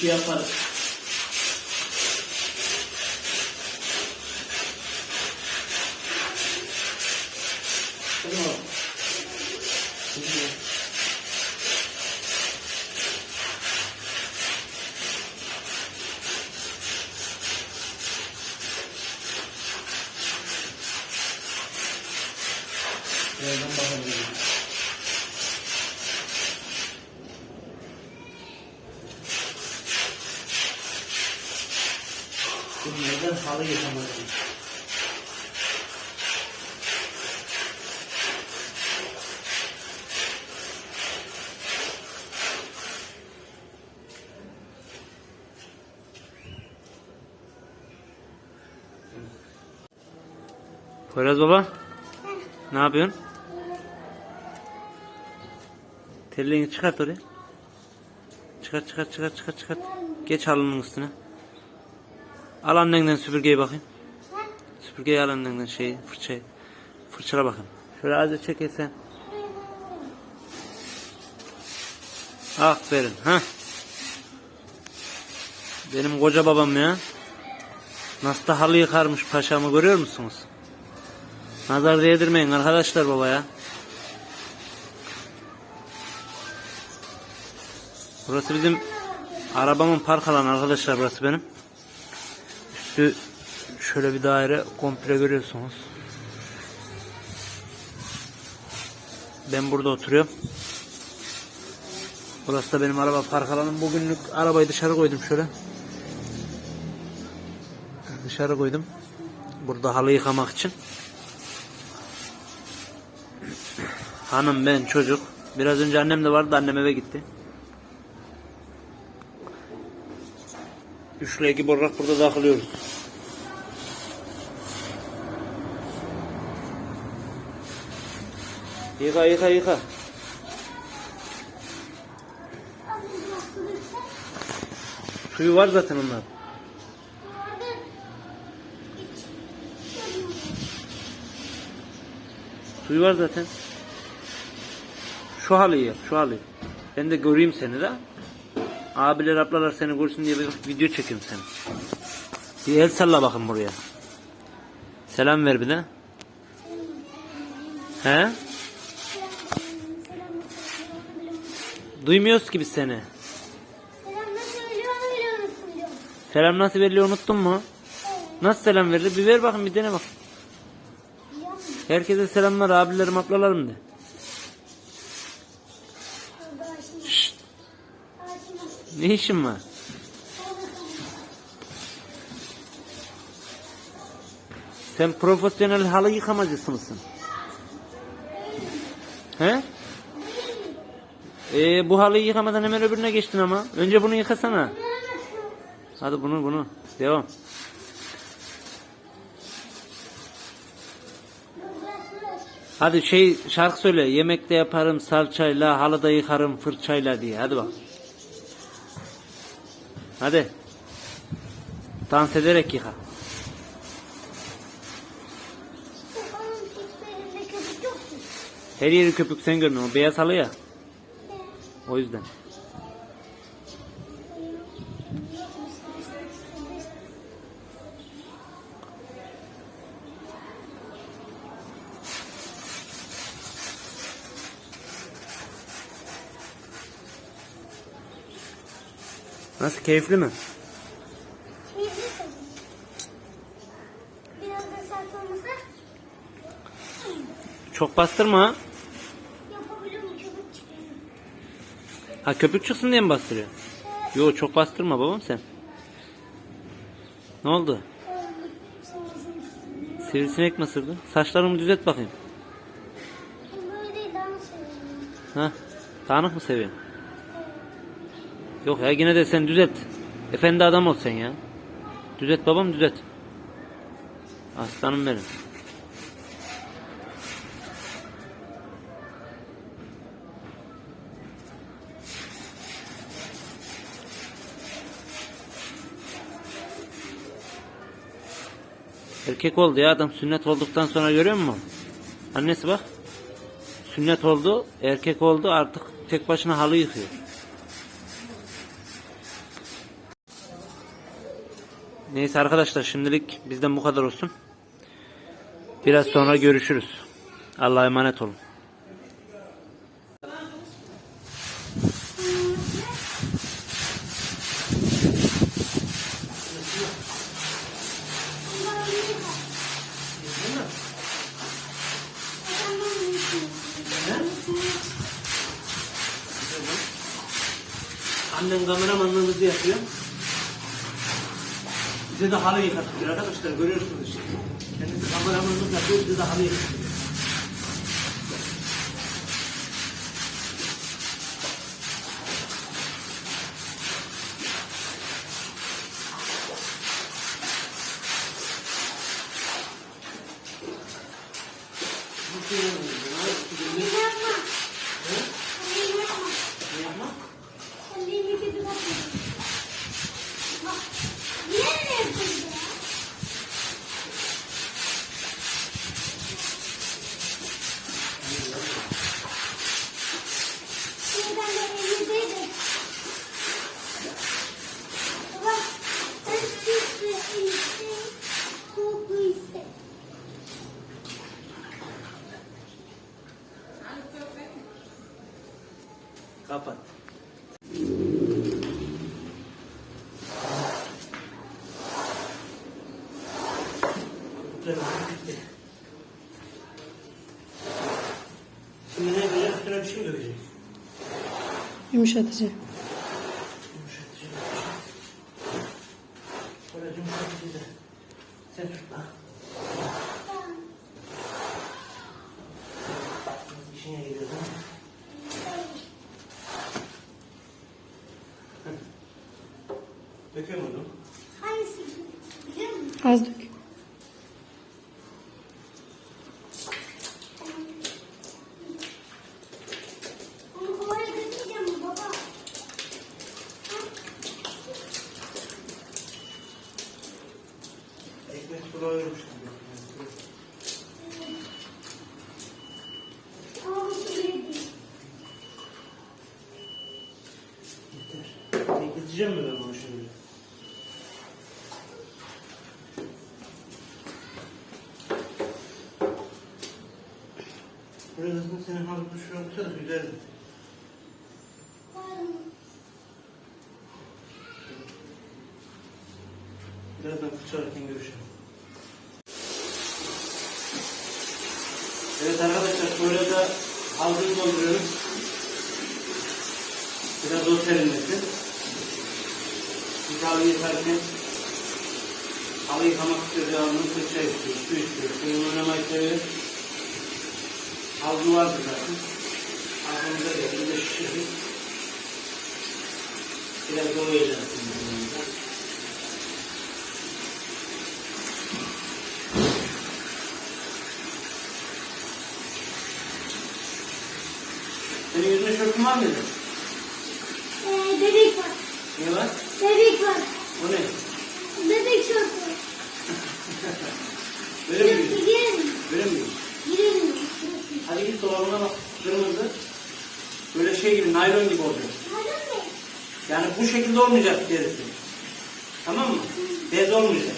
energía falsa. Neden halı yıkamadın? Poyraz baba. Ne yapıyorsun? Telliğini çıkart oraya. Çıkart çıkart çıkart çıkart çıkart. Geç halının üstüne. Al annenden süpürgeyi bakayım. Süpürgeyi al annenden şeyi fırçayı. Fırçala bakayım. Şöyle azıcık çekilsen. Aferin ha. Benim koca babam ya. Nasıl da halı yıkarmış paşamı görüyor musunuz? Nazar değdirmeyin arkadaşlar babaya. Burası bizim arabamın park alanı arkadaşlar burası benim. Üstü şöyle bir daire komple görüyorsunuz. Ben burada oturuyorum. Burası da benim araba park alanım. Bugünlük arabayı dışarı koydum şöyle. Dışarı koydum. Burada halı yıkamak için. Hanım ben çocuk. Biraz önce annem de vardı annem eve gitti. Üçle iki olarak burada takılıyoruz. Yıka yıka yıka. Suyu var zaten onlar. Suyu var zaten. Şu halıyı yap, şu halıyı. Ben de göreyim seni de. Abiler ablalar seni görsün diye bir video çekeyim seni. Bir el salla bakın buraya. Selam ver bir de. He? Duymuyoruz ki biz seni. Selam nasıl söylüyor onu bile unuttum diyorum. Selam nasıl veriliyor unuttun mu? Nasıl selam verilir? Bir ver bakın bir dene bak. Herkese selamlar abilerim ablalarım de. Orada şimdi. Şşt, Aa, şimdi. Ne işin var? Sen profesyonel halı yıkamacısı mısın? He? Ee, bu halıyı yıkamadan hemen öbürüne geçtin ama. Önce bunu yıkasana. Hadi bunu bunu. Devam. Hadi şey şarkı söyle. Yemekte yaparım salçayla, halıda yıkarım fırçayla diye. Hadi bak. Hadi. Dans ederek yıka. Her yeri köpük sen görmüyorsun. O beyaz halı ya. O yüzden. Nasıl keyifli mi? Keyifli. Biraz da sert olmasa Çok bastırma ha. yapabilirim köpük çıkıyor. Ha köpük çıksın diye mi bastırıyor? Yo çok bastırma babam sen. Ne oldu? Sivrisinek mi ısırdı? Saçlarımı düzelt bakayım. Böyle daha? Ha? Dağınık mı seviyorsun? Yok ya yine de sen düzelt. Efendi adam ol sen ya. Düzelt babam düzelt. Aslanım benim. Erkek oldu ya adam sünnet olduktan sonra görüyor musun? Annesi bak. Sünnet oldu, erkek oldu artık tek başına halı yıkıyor. Neyse arkadaşlar şimdilik bizden bu kadar olsun. Biraz sonra görüşürüz. Allah'a emanet olun. Annem kameramanlığımızı yapıyor. Bize de halı yıkatıyor arkadaşlar görüyorsunuz işte. Kendisi kameramanlık yapıyor bize de halı yıkatıyor. Kapat. Şimdi ne yapacağız? Üstüne bir şey dökeceğiz. Yumuşatıcı. Yumuşatıcı. Böyle yumuşatıcı da. Sen tut lan. İşine gidiyor değil mi? Döküyor muydun? Hangisi? Biliyor musun? Az dök. Onu kovaya götüreceğim mi baba? Ekmek bulayıyormuş. Ama bu su bile değil. Yeter. Gideceğim mi ben bunu şimdi? Buraya da senin havuzun Var mı? Birazdan fırçalarken görüşelim. Evet arkadaşlar böyle de havluyu dolduruyorum. Biraz o serinlesin. Bir halı yıkarken halı yıkamak istiyor, devamlı fırça istiyor, su istiyor, suyun oynamayı seviyor. Havlu vardı zaten. Aklımıza geldi, bir de şişirdik. Biraz bizim Senin yüzünde şortun var mıydı? Ee, bebek var. Niye var? Bebek var. O ne? Bebek şortu. Böyle mi girelim. Böyle mi? Girelim. Hadi git dolabına bak. Kırmızı. Şey gibi, naylon gibi olacak. Yani bu şekilde olmayacak derisi. Tamam mı? Bez olmayacak.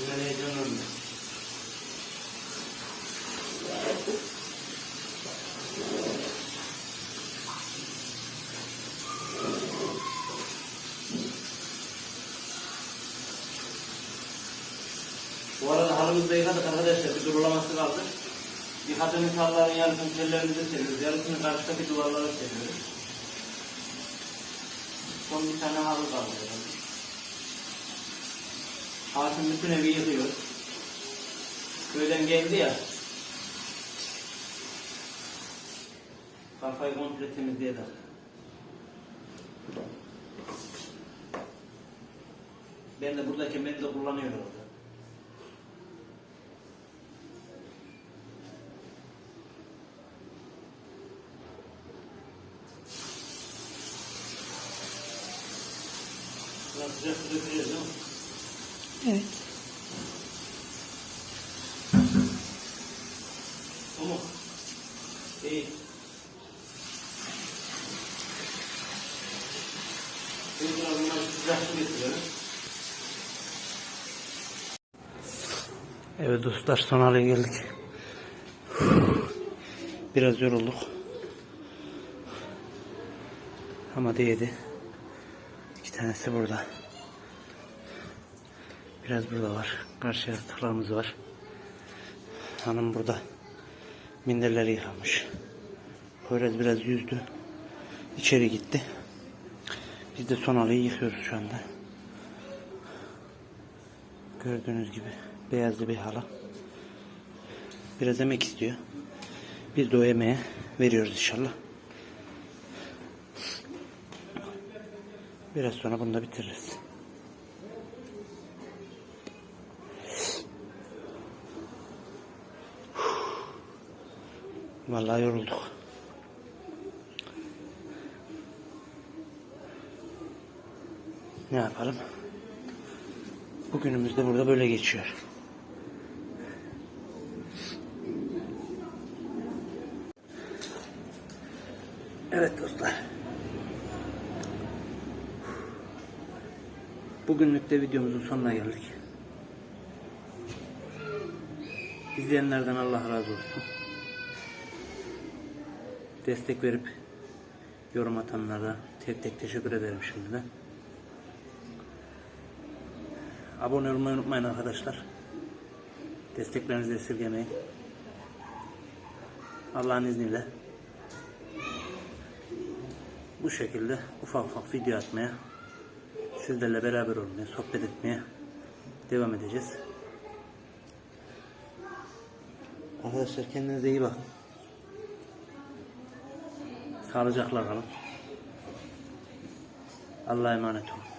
Ben heyecanlandım. Bu arada halımızı da yıkadık arkadaşlar. Bir durulaması kaldı. Yıkadığımız halıların yarısını tellerimize seriyoruz. Yarısını karşıdaki duvarlara seriyoruz. Son bir tane halı kaldı. Hakim bütün evi yıkıyor. Köyden geldi ya. Kafayı komple temizleye de. Ben de buradayken beni de kullanıyor orada. Biraz sıcak. Evet. Ama iyi. Şimdi. Evet dostlar son hale geldik. Biraz yorulduk. Ama değdi. İki tanesi burada. Biraz burada var. Karşı yastıklarımız var. Hanım burada. Minderleri yıkamış. Poyraz biraz yüzdü. İçeri gitti. Biz de son halıyı yıkıyoruz şu anda. Gördüğünüz gibi beyazlı bir halı. Biraz emek istiyor. Biz de o emeğe veriyoruz inşallah. Biraz sonra bunu da bitiririz. Vallahi yorulduk. Ne yapalım? Bugünümüz de burada böyle geçiyor. Evet dostlar. Bugünlük de videomuzun sonuna geldik. İzleyenlerden Allah razı olsun. Destek verip yorum atanlara tek tek teşekkür ederim şimdiden. Abone olmayı unutmayın arkadaşlar. Desteklerinizi esirgemeyin. Allah'ın izniyle bu şekilde ufak ufak video atmaya, sizlerle beraber olmaya, sohbet etmeye devam edeceğiz. Arkadaşlar kendinize iyi bakın. Sağlıcakla kalın. Allah'a emanet olun.